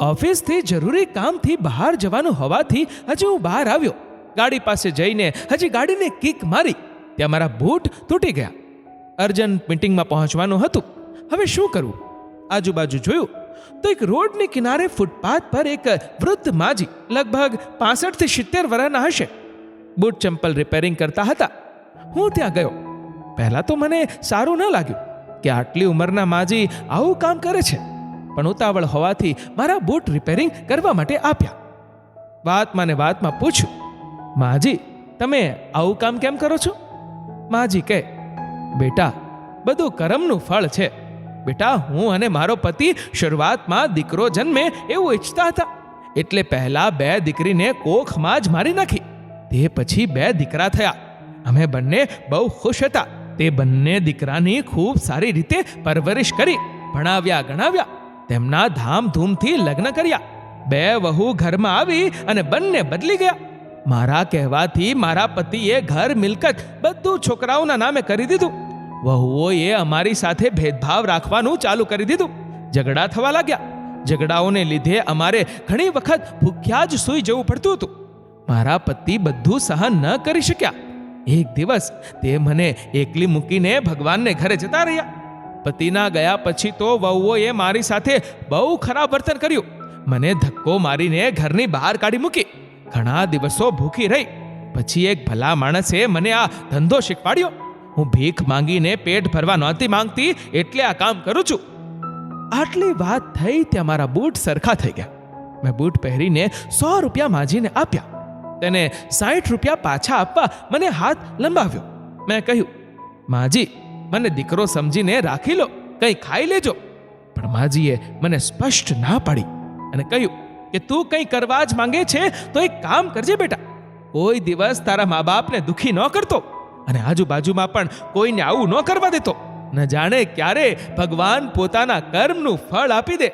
ઓફિસથી જરૂરી કામથી બહાર જવાનું હોવાથી હજી હું બહાર આવ્યો. ગાડી પાસે જઈને હજી ગાડીને કિક મારી, ત્યાં મારા બૂટ તૂટી ગયા. અર્જન્ટ મિટિંગમાં પહોંચવાનું હતું. હવે શું કરવું આજુબાજુ જોયું, તો એક રોડની કિનારે ફૂટપાથ પર એક વૃદ્ધ માજી, લગભગ પાસઠથી સિત્તેર વર્ષના હશે. બૂટ ચંપલ રિપેરિંગ કરતા હતા. હું ત્યાં ગયો. પહેલાં તો મને સારું ન લાગ્યું કે આટલી ઉંમરના માજી આવું કામ કરે છે. પણ ઉતાવળ હોવાથી મારા બૂટ રિપેરિંગ કરવા માટે આપ્યા. વાતમાં ને વાતમાં પૂછ્યું, માજી, તમે આવું કામ કેમ કરો છો? માજી કહે બેટા, બધું કરમનું ફળ છે. બેટા, હું અને મારો પતિ શરૂઆતમાં દીકરો જન્મે એવું ઈચ્છતા હતા. એટલે પહેલા બે દીકરીને કોખમાં જ મારી નાખી. તે પછી બે દીકરા થયા. અમે બંને બહુ ખુશ હતા. તે બંને દીકરાની ખૂબ સારી રીતે પરવરિશ કરી, ભણાવ્યા ગણાવ્યા. તેમના ધામધૂમથી લગ્ન કર્યા. બે વહુ ઘરમાં આવી અને બંને બદલી ગયા. મારા કહેવાથી મારા પતિએ ઘર, મિલકત બધું છોકરાઓના નામે કરી દીધું. વહુઓએ અમારી સાથે ભેદભાવ રાખવાનું ચાલુ કરી દીધું. ઝઘડા થવા લાગ્યા. ઝઘડાઓને લીધે અમારે ઘણી વખત ભૂખ્યા જ સૂઈ જવું પડતું હતું. મારા પતિ બધું સહન ન કરી શક્યા. એક દિવસ તે મને એકલી મૂકીને ભગવાનને ઘરે જતા રહ્યા. પતિના ગયા પછી તો વહુઓએ મારી સાથે બહુ ખરાબ વર્તન કર્યું. મને ધક્કો મારીને ઘરની બહાર કાઢી મૂકી. ઘણા દિવસો ભૂખી રહી. પછી એક ભલા માણસે મને આ ધંધો શીખવાડ્યો. હું ભીખ માંગીને પેટ ભરવા નહોતી માંગતી એટલે આ કામ કરું છું. આટલી વાત થઈ ત્યાં મારા બૂટ સરખા થઈ ગયા. મેં બૂટ પહેરીને સો રૂપિયા માજીને આપ્યા. તેને સાઠ રૂપિયા પાછા આપવા મને હાથ લંબાવ્યો. મેં કહ્યું, માજી મને દીકરો સમજીને રાખી લો, કંઈ ખાઈ લેજો. પણ માજીએ મને સ્પષ્ટ ના પાડી અને કહ્યું કે તું કંઈ કરવા જ માંગે છે, તો એક કામ કરજે બેટા. કોઈ દિવસ તારા મા બાપને દુખી ન કરતો અને આજુબાજુમાં પણ કોઈને આવું ન કરવા દેતો. ન જાણે ક્યારે ભગવાન પોતાના કર્મનું ફળ આપી દે.